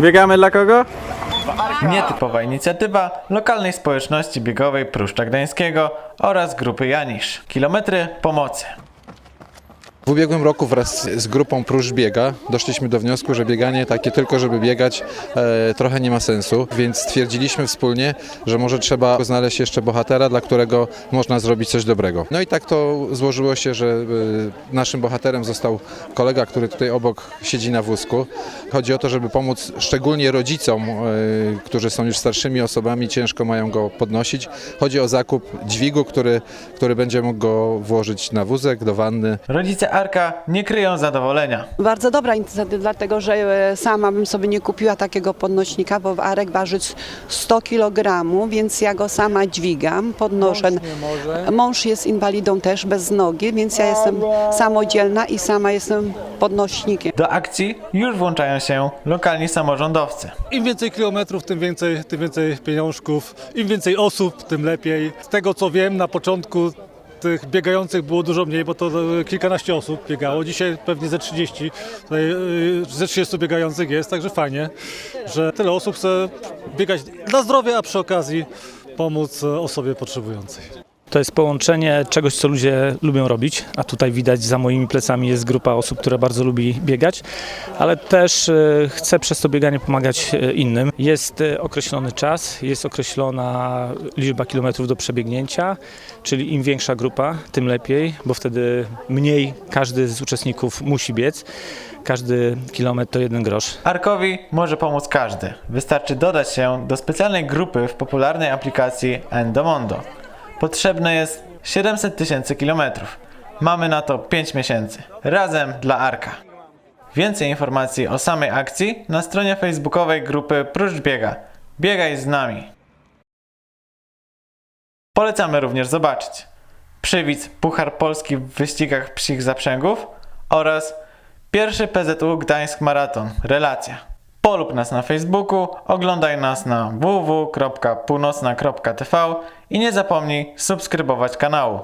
Biegamy dla kogo? Nietypowa inicjatywa lokalnej społeczności biegowej Pruszcza Gdańskiego oraz grupy Janisz. Kilometry pomocy. W ubiegłym roku wraz z grupą Próż Biega doszliśmy do wniosku, że bieganie takie tylko, żeby biegać e, trochę nie ma sensu, więc stwierdziliśmy wspólnie, że może trzeba znaleźć jeszcze bohatera, dla którego można zrobić coś dobrego. No i tak to złożyło się, że e, naszym bohaterem został kolega, który tutaj obok siedzi na wózku. Chodzi o to, żeby pomóc szczególnie rodzicom, e, którzy są już starszymi osobami, ciężko mają go podnosić. Chodzi o zakup dźwigu, który, który będzie mógł go włożyć na wózek, do wanny. Rodzice Nie kryją zadowolenia. Bardzo dobra inicjatywa, dlatego że e, sama bym sobie nie kupiła takiego podnośnika, bo Arek waży 100 kg, więc ja go sama dźwigam, podnoszę. Mąż jest inwalidą też, bez nogi, więc ja jestem samodzielna i sama jestem podnośnikiem. Do akcji już włączają się lokalni samorządowcy. Im więcej kilometrów, tym więcej, tym więcej pieniążków, im więcej osób, tym lepiej. Z tego co wiem, na początku tych biegających było dużo mniej, bo to e, kilkanaście osób biegało. Dzisiaj pewnie ze 30, tutaj, e, ze 30 biegających jest, także fajnie, że tyle osób chce biegać dla zdrowia, a przy okazji pomóc osobie potrzebującej. To jest połączenie czegoś, co ludzie lubią robić, a tutaj widać za moimi plecami jest grupa osób, które bardzo lubi biegać, ale też e, chce przez to bieganie pomagać e, innym. Jest e, określony czas, jest określona liczba kilometrów do przebiegnięcia, czyli im większa grupa, tym lepiej, bo wtedy mniej każdy z uczestników musi biec. Każdy kilometr to jeden grosz. Arkowi może pomóc każdy. Wystarczy dodać się do specjalnej grupy w popularnej aplikacji Endomondo. Potrzebne jest 700 tysięcy kilometrów. Mamy na to 5 miesięcy. Razem dla Arka. Więcej informacji o samej akcji na stronie facebookowej grupy Prócz Biega. Biegaj z nami. Polecamy również zobaczyć przywidz Puchar Polski w wyścigach psich zaprzęgów oraz pierwszy PZU Gdańsk Maraton. Relacja. Polub nas na Facebooku, oglądaj nas na www.północna.tv i nie zapomnij subskrybować kanału.